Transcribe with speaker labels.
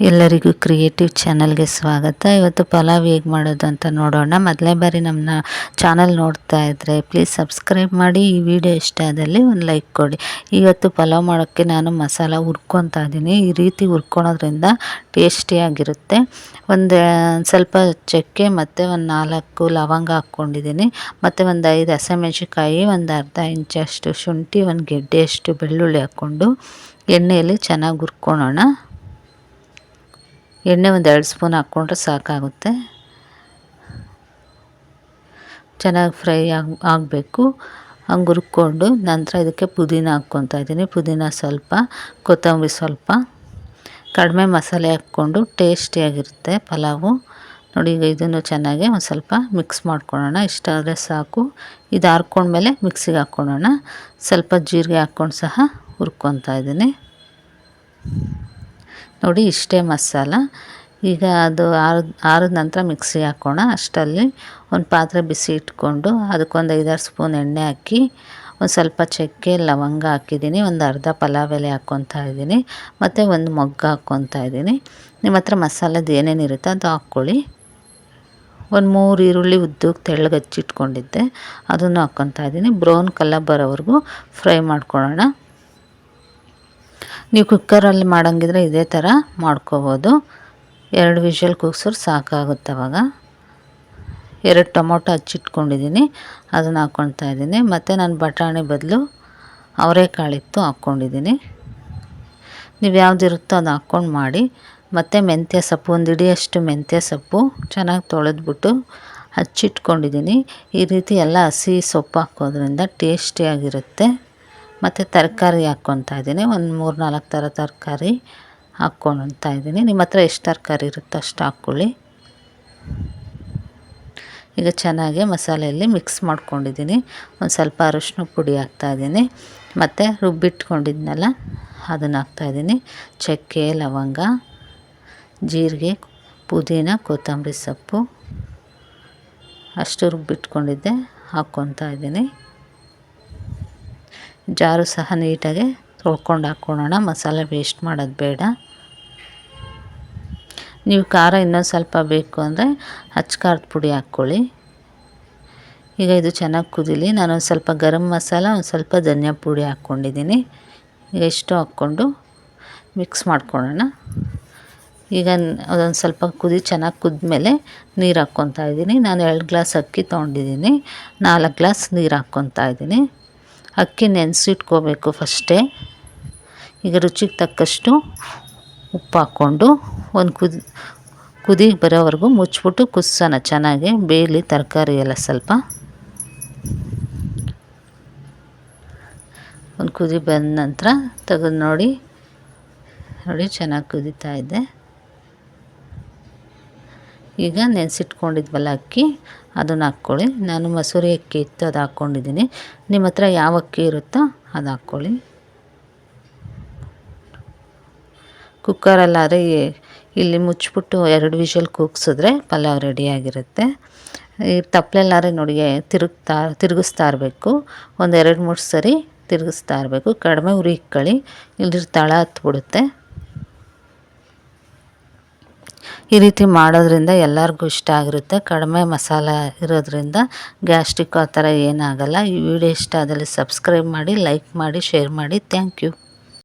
Speaker 1: ಎಲ್ಲರಿಗೂ ಕ್ರಿಯೇಟಿವ್ ಚಾನಲ್ಗೆ ಸ್ವಾಗತ. ಇವತ್ತು ಪಲಾವ್ ಹೇಗೆ ಮಾಡೋದು ಅಂತ ನೋಡೋಣ. ಮೊದಲೇ ಬಾರಿ ನಮ್ಮನ್ನ ಚಾನಲ್ ನೋಡ್ತಾ ಇದ್ದರೆ ಪ್ಲೀಸ್ ಸಬ್ಸ್ಕ್ರೈಬ್ ಮಾಡಿ. ಈ ವಿಡಿಯೋ ಇಷ್ಟ ಆದಲ್ಲಿ ಒಂದು ಲೈಕ್ ಕೊಡಿ. ಇವತ್ತು ಪಲಾವ್ ಮಾಡೋಕ್ಕೆ ನಾನು ಮಸಾಲ ಹುರ್ಕೊತಾ ಇದ್ದೀನಿ ಈ ರೀತಿ ಹುರ್ಕೊಳೋದ್ರಿಂದ ಟೇಸ್ಟಿಯಾಗಿರುತ್ತೆ ಒಂದು ಸ್ವಲ್ಪ ಚಕ್ಕೆ ಮತ್ತು ಒಂದು ನಾಲ್ಕು ಲವಂಗ ಹಾಕ್ಕೊಂಡಿದ್ದೀನಿ ಮತ್ತು ಒಂದು ಐದು ಹಸಿಮೆಣ್ಸಿಕಾಯಿ ಒಂದು ಅರ್ಧ ಇಂಚಷ್ಟು ಶುಂಠಿ, ಒಂದು ಗೆಡ್ಡೆಯಷ್ಟು ಬೆಳ್ಳುಳ್ಳಿ ಹಾಕ್ಕೊಂಡು ಎಣ್ಣೆಯಲ್ಲಿ ಚೆನ್ನಾಗಿ ಹುರ್ಕೊಳೋಣ. ಎಣ್ಣೆ ಒಂದು ಎರಡು ಸ್ಪೂನ್ ಹಾಕ್ಕೊಂಡ್ರೆ ಸಾಕಾಗುತ್ತೆ. ಚೆನ್ನಾಗಿ ಫ್ರೈ ಆಗಿ, ಆಗಬೇಕು. ಹಂಗೆ ಹುರ್ಕೊಂಡು ನಂತರ ಇದಕ್ಕೆ ಪುದೀನ ಹಾಕ್ಕೊತಾ ಇದ್ದೀನಿ. ಪುದೀನ ಸ್ವಲ್ಪ, ಕೊತ್ತಂಬರಿ ಸ್ವಲ್ಪ. ಕಡಿಮೆ ಮಸಾಲೆ ಹಾಕ್ಕೊಂಡು ಟೇಸ್ಟಿಯಾಗಿರುತ್ತೆ ಪಲಾವು. ನೋಡಿ, ಈಗ ಇದನ್ನು ಚೆನ್ನಾಗಿ ಒಂದು ಸ್ವಲ್ಪ ಮಿಕ್ಸ್ ಮಾಡ್ಕೊಳ್ಳೋಣ. ಇಷ್ಟಾದರೆ ಸಾಕು. ಇದು ಹಾರ್ಕೊಂಡ್ಮೇಲೆ ಮಿಕ್ಸಿಗೆ ಹಾಕ್ಕೊಳ್ಳೋಣ. ಸ್ವಲ್ಪ ಜೀರಿಗೆ ಹಾಕ್ಕೊಂಡು ಸಹ ಹುರ್ಕೊತಾ ಇದ್ದೀನಿ. ನೋಡಿ ಇಷ್ಟೇ ಮಸಾಲ. ಈಗ ಅದು ಆರಿದ ಆರಿದ ನಂತರ ಮಿಕ್ಸಿಗೆ ಹಾಕೋಣ ಅಷ್ಟರಲ್ಲಿ ಒಂದು ಪಾತ್ರೆ ಬಿಸಿ ಇಟ್ಕೊಂಡು ಅದಕ್ಕೊಂದು ಐದಾರು ಸ್ಪೂನ್ ಎಣ್ಣೆ ಹಾಕಿ ಒಂದು ಸ್ವಲ್ಪ ಚಕ್ಕೆ, ಲವಂಗ ಹಾಕಿದ್ದೀನಿ. ಒಂದು ಅರ್ಧ ಪಲಾವ್ ಎಲೆ ಹಾಕ್ಕೊತಾ ಇದ್ದೀನಿ. ಮತ್ತು ಒಂದು ಮೊಗ್ಗು ಹಾಕ್ಕೊತಾ ಇದ್ದೀನಿ. ನಿಮ್ಮ ಹತ್ರ ಮಸಾಲದ್ದು ಏನೇನಿರುತ್ತೆ ಅದು ಹಾಕ್ಕೊಳ್ಳಿ. ಒಂದು ಮೂರು ಈರುಳ್ಳಿ ಉದ್ದಕ್ಕೆ ತೆಳ್ಳಗೆ ಹಚ್ಚಿಟ್ಕೊಂಡಿದ್ದೆ. ಅದನ್ನು ಹಾಕ್ಕೊತಾ ಇದ್ದೀನಿ. ಬ್ರೌನ್ ಕಲರ್ ಬರೋವರೆಗೂ ಫ್ರೈ ಮಾಡ್ಕೊಳ್ಳೋಣ. ನೀವು ಕುಕ್ಕರಲ್ಲಿ ಮಾಡೋಂಗಿದ್ರೆ ಇದೇ ಥರ ಮಾಡ್ಕೋಬೋದು. ಎರಡು ವಿಷಲ್ ಕುಕ್ಸರ್ ಸಾಕಾಗುತ್ತೆ ಅವಾಗ. ಎರಡು ಟೊಮೊಟೊ ಹಚ್ಚಿಟ್ಕೊಂಡಿದ್ದೀನಿ ಅದನ್ನು ಹಾಕ್ಕೊಳ್ತಾ ಇದ್ದೀನಿ ಮತ್ತು ನಾನು ಬಟಾಣಿ ಬದಲು ಅವರೆಕಾಳಿತ್ತು ಹಾಕ್ಕೊಂಡಿದ್ದೀನಿ ನೀವು ಯಾವುದಿರುತ್ತೋ ಅದು ಹಾಕ್ಕೊಂಡು ಮಾಡಿ. ಮತ್ತು ಮೆಂತ್ಯ ಸೊಪ್ಪು, ಒಂದು ಇಡಿಯಷ್ಟು ಮೆಂತ್ಯ ಸೊಪ್ಪು ಚೆನ್ನಾಗಿ ತೊಳೆದ್ಬಿಟ್ಟು ಹಚ್ಚಿಟ್ಕೊಂಡಿದ್ದೀನಿ ಈ ರೀತಿ ಎಲ್ಲ ಹಸಿ ಸೊಪ್ಪು ಹಾಕೋದ್ರಿಂದ ಟೇಸ್ಟಿಯಾಗಿರುತ್ತೆ. ಮತ್ತು ತರಕಾರಿ ಹಾಕ್ಕೊತಾ ಇದ್ದೀನಿ. ಒಂದು ಮೂರು ನಾಲ್ಕು ಥರ ತರಕಾರಿ ಹಾಕ್ಕೊಳ್ತಾ ಇದ್ದೀನಿ. ನಿಮ್ಮ ಹತ್ರ ಎಷ್ಟು ತರಕಾರಿ ಇರುತ್ತೋ ಅಷ್ಟು ಹಾಕ್ಕೊಳ್ಳಿ. ಈಗ ಚೆನ್ನಾಗಿ ಮಸಾಲೆಯಲ್ಲಿ ಮಿಕ್ಸ್ ಮಾಡ್ಕೊಂಡಿದ್ದೀನಿ. ಒಂದು ಸ್ವಲ್ಪ ಅರಶಿನ ಪುಡಿ ಹಾಕ್ತಾಯಿದ್ದೀನಿ ಮತ್ತು ರುಬ್ಬಿಟ್ಕೊಂಡಿದ್ನಲ್ಲ, ಅದನ್ನು ಹಾಕ್ತಾಯಿದ್ದೀನಿ ಚಕ್ಕೆ, ಲವಂಗ, ಜೀರಿಗೆ, ಪುದೀನ, ಕೊತ್ತಂಬರಿ ಸೊಪ್ಪು. ಅಷ್ಟು ರುಬ್ಬಿಟ್ಕೊಂಡಿದ್ದೆ ಹಾಕ್ಕೊತಾ ಇದ್ದೀನಿ. ಜಾರು ಸಹ ನೀಟಾಗಿ ತೊಳ್ಕೊಂಡು ಹಾಕ್ಕೊಳ್ಳೋಣ. ಮಸಾಲೆ ವೇಸ್ಟ್ ಮಾಡೋದು ಬೇಡ. ನೀವು ಖಾರ ಇನ್ನೊಂದು ಸ್ವಲ್ಪ ಬೇಕು ಅಂದರೆ ಹಚ್ಚ ಖಾರದ ಪುಡಿ ಹಾಕ್ಕೊಳ್ಳಿ. ಈಗ ಇದು ಚೆನ್ನಾಗಿ ಕುದೀಲಿ. ಒಂದು ಸ್ವಲ್ಪ ಗರಂ ಮಸಾಲ, ಒಂದು ಸ್ವಲ್ಪ ಧನಿಯಾ ಪುಡಿ ಹಾಕ್ಕೊಂಡಿದ್ದೀನಿ. ಈಗ ಇಷ್ಟು ಹಾಕ್ಕೊಂಡು ಮಿಕ್ಸ್ ಮಾಡ್ಕೊಳ್ಳೋಣ. ಈಗ ಅದೊಂದು ಸ್ವಲ್ಪ ಕುದಿ ಚೆನ್ನಾಗಿ ಕುದ್ಮೇಲೆ ನೀರು ಹಾಕ್ಕೊತಾ ಇದ್ದೀನಿ. ನಾನು ಎರಡು ಗ್ಲಾಸ್ ಅಕ್ಕಿ ತೊಗೊಂಡಿದ್ದೀನಿ. ನಾಲ್ಕು ಗ್ಲಾಸ್ ನೀರು ಹಾಕ್ಕೊತಾ ಇದ್ದೀನಿ. ಅಕ್ಕಿ ನೆನೆಸಿಟ್ಕೋಬೇಕು ಫಸ್ಟೇ. ಈಗ ರುಚಿಗೆ ತಕ್ಕಷ್ಟು ಉಪ್ಪು ಹಾಕ್ಕೊಂಡು ಒಂದು ಕುದಿ ಕುದಿ ಬರೋವರೆಗೂ ಮುಚ್ಚಿಬಿಟ್ಟು ಕುದಿಸೋಣ. ಚೆನ್ನಾಗಿ ಬೇಯಲಿ, ತರಕಾರಿ ಎಲ್ಲ ಸ್ವಲ್ಪ. ಒಂದು ಕುದಿ ಬಂದ ನಂತರ ತೆಗೆದು ನೋಡಿ ನೋಡಿ ಚೆನ್ನಾಗಿ ಕುದೀತಾ ಇದೆ. ಈಗ ನೆನೆಸಿಟ್ಕೊಂಡಿದ್ವಲ್ಲ ಅಕ್ಕಿ, ಅದನ್ನು ಹಾಕ್ಕೊಳ್ಳಿ. ನಾನು ಮಸೂರಿ ಅಕ್ಕಿ ಇತ್ತು, ಅದು ಹಾಕ್ಕೊಂಡಿದ್ದೀನಿ. ನಿಮ್ಮ ಹತ್ರ ಯಾವ ಅಕ್ಕಿ ಇರುತ್ತೋ ಅದು ಹಾಕ್ಕೊಳ್ಳಿ. ಕುಕ್ಕರಲ್ಲಾದರೆ ಇಲ್ಲಿ ಮುಚ್ಚಿಬಿಟ್ಟು ಎರಡು ವಿಷಲ್ ಕೂಗ್ಸಿದ್ರೆ ಪಲಾವ್ ರೆಡಿಯಾಗಿರುತ್ತೆ ಈ ತಪ್ಪಲೆಲ್ಲಾರೆ ನೋಡಿ, ತಿರುಗ್ತಾ, ತಿರುಗಿಸ್ತಾ ಇರಬೇಕು. ಒಂದು ಎರಡು ಮೂರು ಸರಿ ತಿರುಗಿಸ್ತಾ ಇರಬೇಕು. ಕಡಿಮೆ ಉರಿ ಇಕ್ಕೊಳ್ಳಿ ಇಲ್ಲಿ ತಳ ಹತ್ಬಿಡುತ್ತೆ. ಈ ರೀತಿ ಮಾಡೋದ್ರಿಂದ ಎಲ್ಲರಿಗೂ ಇಷ್ಟ ಆಗಿರುತ್ತೆ. ಕಡಿಮೆ ಮಸಾಲ ಇರೋದ್ರಿಂದ ಗ್ಯಾಸ್ಟ್ರಿಕ್ ಆ ಥರ ಏನಾಗಲ್ಲ. ಈ ವಿಡಿಯೋ ಇಷ್ಟ ಆದಲ್ಲಿ ಸಬ್ಸ್ಕ್ರೈಬ್ ಮಾಡಿ, ಲೈಕ್ ಮಾಡಿ, ಶೇರ್ ಮಾಡಿ. Thank you.